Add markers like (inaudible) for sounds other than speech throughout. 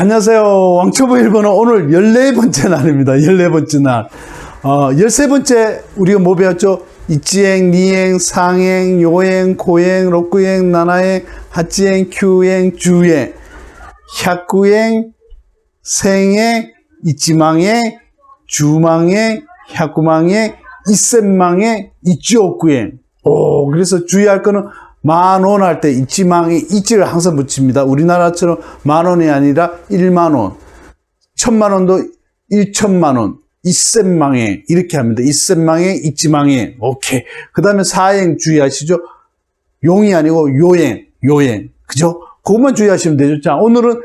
안녕하세요. 왕초보 일본어 오늘 14번째 날입니다. 14번째 날. 어, 13번째 우리가 뭐 배웠죠? 이치행, 니행, 상행, 요행, 고행, 록구행, 나나행, 하치행, 큐행, 주행, 샤쿠행, 생행, 이치망행, 주망행, 샤쿠망행, 이센망행, 이치오쿠행. 오, 그래서 주의할 거는 만원 할때 이치망에 이치를 항상 붙입니다. 우리나라처럼 만 원이 아니라 1만 원. 천만 원도 1천만 원. 이센망에 이렇게 합니다. 이센망에 이치망에 오케이. 그 다음에 사행 주의하시죠. 용이 아니고 요행 요행 그죠? 그것만 주의하시면 되죠. 자 오늘은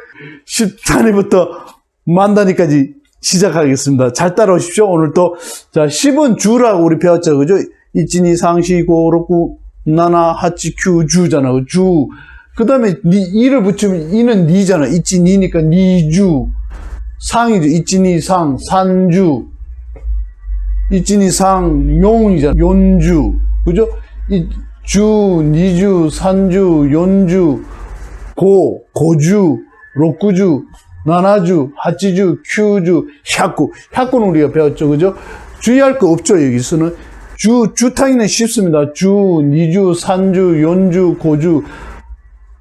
10단위부터 만 단위까지 시작하겠습니다. 잘 따라오십시오. 오늘 또, 자, 10은 주라고 우리 배웠죠. 그죠? 이진이 상시 고로구 나나 하치 큐 주잖아. 그 주. 그 다음에 니, 이를 붙이면 이는 니잖아. 이치 니니까 니주. 상이죠. 이치니 상, 산주. 이치니 상, 용이잖아. 연주. 그죠? 이, 주, 니주, 산주, 연주, 고, 고주, 록구주, 나나주, 하치주, 큐주, 샤쿠. 샤쿠는 우리가 배웠죠. 그죠? 주의할 거 없죠. 여기서는. 주, 쉽습니다. 주, 니주, 산주, 연주, 고주,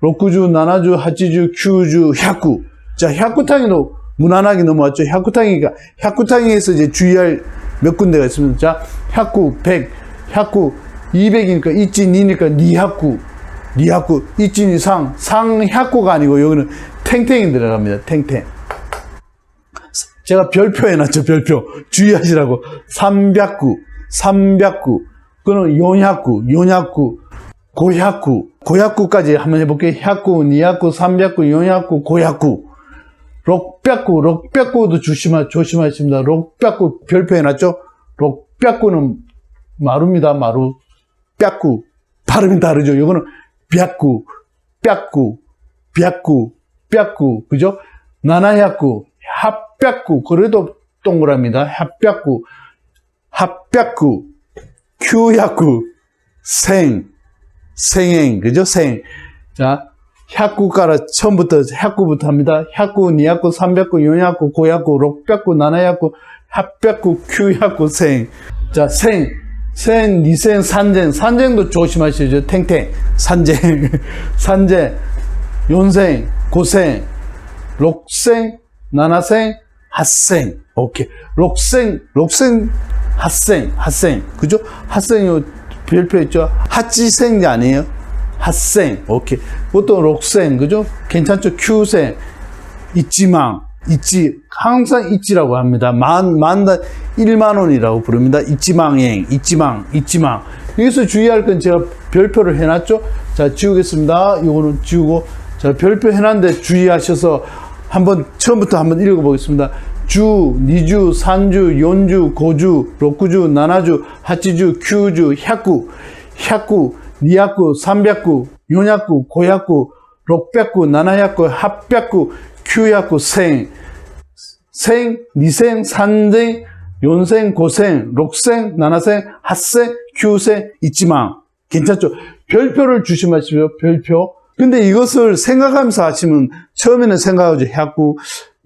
록구주, 나나주, 하치주, 큐주, 샤쿠. 자, 샤쿠탕이도 무난하게 넘어왔죠. 샤쿠탕이가, 샤쿠탕에서 이제 주의할 몇 군데가 있습니다. 자, 샤쿠 100, 샤쿠 200이니까 이찐 니니까 니하쿠, 니하쿠, 이찐이 상, 상하쿠가 아니고 여기는 탱탱이 들어갑니다. 탱탱. 제가 별표 해놨죠, 별표. 주의하시라고. 삼백구, 삼백구. 그거는 요냐구, 요냐구, 고야구. 고야구까지 한번 해볼게요. 야구, 니야구, 삼백구, 요냐구, 고야구. 록백구, 록백구도 조심하, 조심하십니다. 록백구 별표 해놨죠? 록백구는 마루입니다, 마루. 뼈구. 발음이 다르죠? 이거는 뼈구, 뼈구, 뼈구, 뼈구. 그죠? 나나야구, 합뼈구. 그래도 동그랍니다. 합뼈구, 합뼈구, 큐야구, 생, 생행. 그죠? 생. 자, 샤쿠가라 처음부터 샤쿠부터 합니다. 샤쿠, 니야쿠, 삼백구, 요냐쿠, 고야쿠, 록뼈구, 나나야쿠, 합뼈구, 큐야쿠, 생. 자, 생. 생, 니생, 산쟁. 산쟁도 조심하시죠. 탱탱. 산쟁. (laughs) 산쟁. 연생, 고생. 록생, 나나생, 핫생. 오케이. 록생, 록생, 핫생, 핫생. 그죠? 핫생이 별표 있죠? 핫지생이 아니에요? 핫생. 오케이. 보통 록생. 그죠? 괜찮죠? 큐생. 있지망. 있지. 항상 있지라고 합니다. 만, 만다, 1만 원이라고 부릅니다. 있지망행. 있지망. 있지망. 여기서 주의할 건 제가 별표를 해놨죠? 자, 지우겠습니다. 이거는 지우고. 자, 별표 해놨는데 주의하셔서 한번, 처음부터 한번 읽어보겠습니다. 주, 니주, 산주, 연주, 고주, 록구주, 나나주, 하치주, 큐주, 샤쿠, 샤쿠, 니야쿠, 삼백구, 요냐쿠, 고야쿠, 록백구, 나나야쿠, 합백구, 큐야쿠, 생, 생, 니생, 산생, 연생, 고생, 록생, 나나생, 핫생, 큐생, 있지만 괜찮죠? 별표를 주시마시죠. 별표. 근데 이것을 생각하면서 하시면 처음에는 생각하죠. 야구,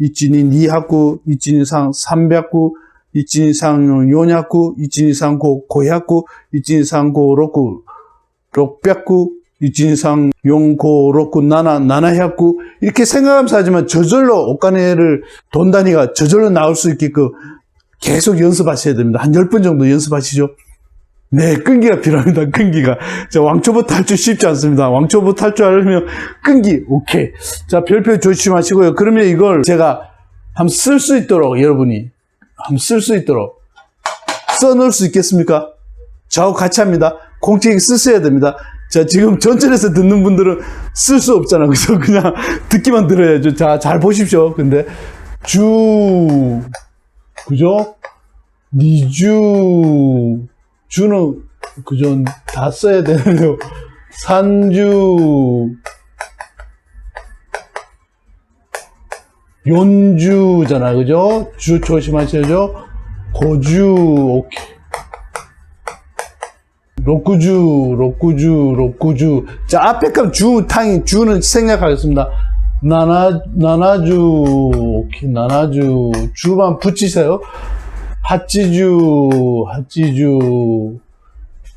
이진이 니하구, 이진이 상 삼백구, 이진이 상 요냐구, 이진이 상 고, 고야구, 이진이 상 고, 록구, 록백구, 이진상, 용고, 록구, 나나, 나나야구 이렇게 생각하면서 하지만 저절로 옷가네를 돈 단위가 저절로 나올 수 있게끔 계속 연습하셔야 됩니다. 한 10번 정도 연습하시죠. 네, 끈기가 필요합니다. 끈기가. 자, 왕초보 탈출 쉽지 않습니다. 왕초보 탈출하려면 끈기, 오케이. 자, 별표 조심하시고요. 그러면 이걸 제가 한번 쓸 수 있도록 여러분이 한번 쓸 수 있도록 써 놓을 수 있겠습니까? 저하고 같이 합니다. 공책에 쓰셔야 됩니다. 자, 지금 전철에서 듣는 분들은 쓸 수 없잖아. 그래서 (laughs) 그냥 듣기만 들어야죠. 자, 잘 보십시오. 근데 주, 그죠? 니주, 주는 그죠? 다 써야 되는데요. (laughs) 산주, 연주잖아. 그죠? 주 조심하셔야죠. 고주, 오케이. 록구주, 록구주, 록구주. 자, 앞에 건 주, 탕이, 주는 생략하겠습니다. 나나, 나나주, 오케이, 나나주. 주만 붙이세요. 핫지주, 핫지주,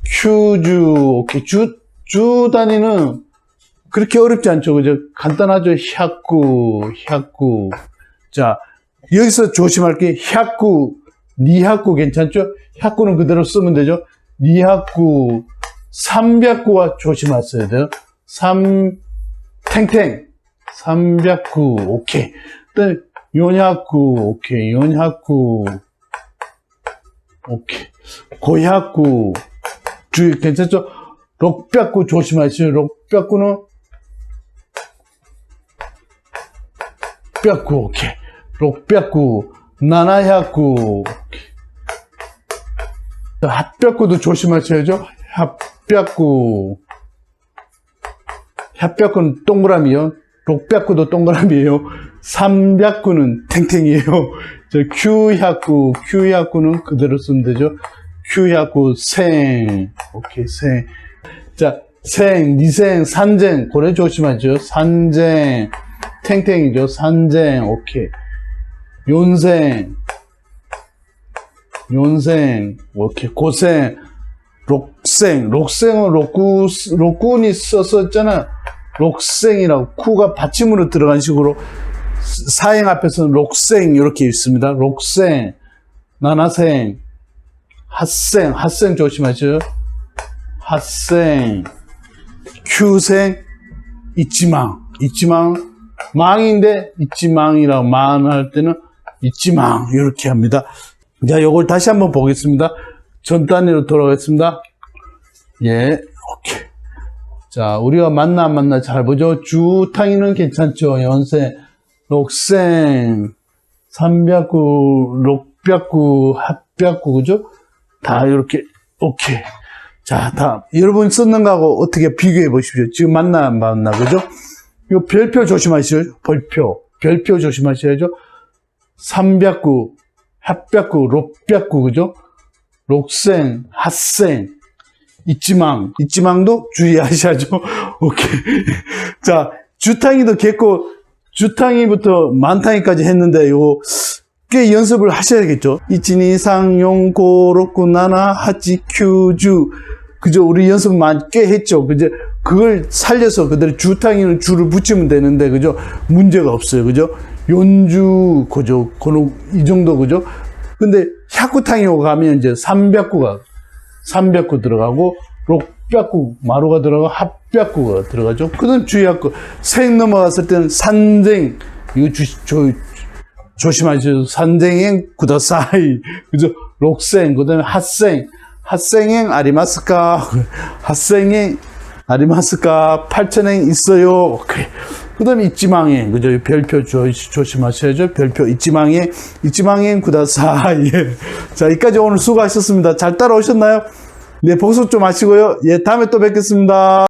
큐주, 오케이. 주, 주 단위는 그렇게 어렵지 않죠. 그죠? 간단하죠. 샤쿠, 샤쿠. 자, 여기서 조심할 게 샤쿠, 니하쿠 괜찮죠? 샤쿠는 그대로 쓰면 되죠. 니하쿠, 삼백구와 조심하셔야 돼요. 삼, 탱탱, 삼백구, 오케이. 또, 요냐쿠, 오케이. 요냐쿠, 오케이. 고야쿠, 주, 괜찮죠? 록백구 조심하시죠. 록백구는 뼈구, 오케이. 록뼈구, 나나야구, 핫뼈구도 조심하셔야죠. 핫뼈구. 핫뼈구는 동그라미요. 록뼈구도 동그라미예요. 삼뼈구는 탱탱이에요. 저 큐야구, 큐야구는 그대로 쓰면 되죠. 큐야구 생. 오케이, 생. 자, 생, 니생, 산쟁. 고래 조심하죠. 산쟁. 탱탱이죠. 산쟁. 오케이. 윤생. 윤생. 오케이. 고생. 록생. 록생은 록구, 록군이 썼었잖아. 록생이라고. 쿠가 받침으로 들어간 식으로 사행 앞에서는 록생 이렇게 있습니다. 록생. 나나생. 핫생. 핫생 조심하죠. 핫생. 큐생. 있지망. 있지망. 망인데 있지망이라고 망할 때는 있지망 이렇게 합니다. 자, 요걸 다시 한번 보겠습니다. 전 단위로 돌아가겠습니다. 예, 오케이. 자, 우리가 만나 안 만나 잘 보죠. 주탕이는 괜찮죠. 연세, 록생, 삼백구, 록백구, 합백구 그죠? 다 이렇게 오케이. 자, 다음 여러분 썼는 거하고 어떻게 비교해 보십시오. 지금 만나 안 만나 그죠? 이 별표 조심하시죠. 별표. 별표 조심하셔야죠. 삼백구, 합백구, 록백구, 그죠? 록생, 핫생, 있지망. 있지망도 주의하셔야죠. (laughs) 오케이. 자, 주탕이도 됐고, 주탕이부터 만탕이까지 했는데, 요거, 꽤 연습을 하셔야겠죠. 이치니, 상, 용, 고, 록구, 나나, 하치, 큐주. 그죠? 우리 연습 많이 꽤 했죠. 그죠? 그걸 살려서 그대로 주탕이는 줄을 붙이면 되는데, 그죠? 문제가 없어요. 그죠? 연주, 그죠? 그이 정도, 그죠? 근데 샤쿠탕이고 가면 이제 300구가, 300구 들어가고, 록백구, 마루가 들어가고, 합백구가 들어가죠. 그 다음 주의할 거. 생 넘어갔을 때는 산쟁, 이거 주, 조, 조심하셔서 산쟁행 구다사이, 그죠? 록생, 그 다음에 핫생, 핫생행 아리마스까? (laughs) 핫생행 아리마스까? 팔천행 있어요. 오케이. 그 다음에 있지망행, 그죠? 별표 조, 조심하셔야죠. 별표 있지망행, 있지망행 구다사이. 예. (laughs) 자, 여기까지 오늘 수고하셨습니다. 잘 따라오셨나요? 네, 복습 좀 하시고요. 예, 다음에 또 뵙겠습니다.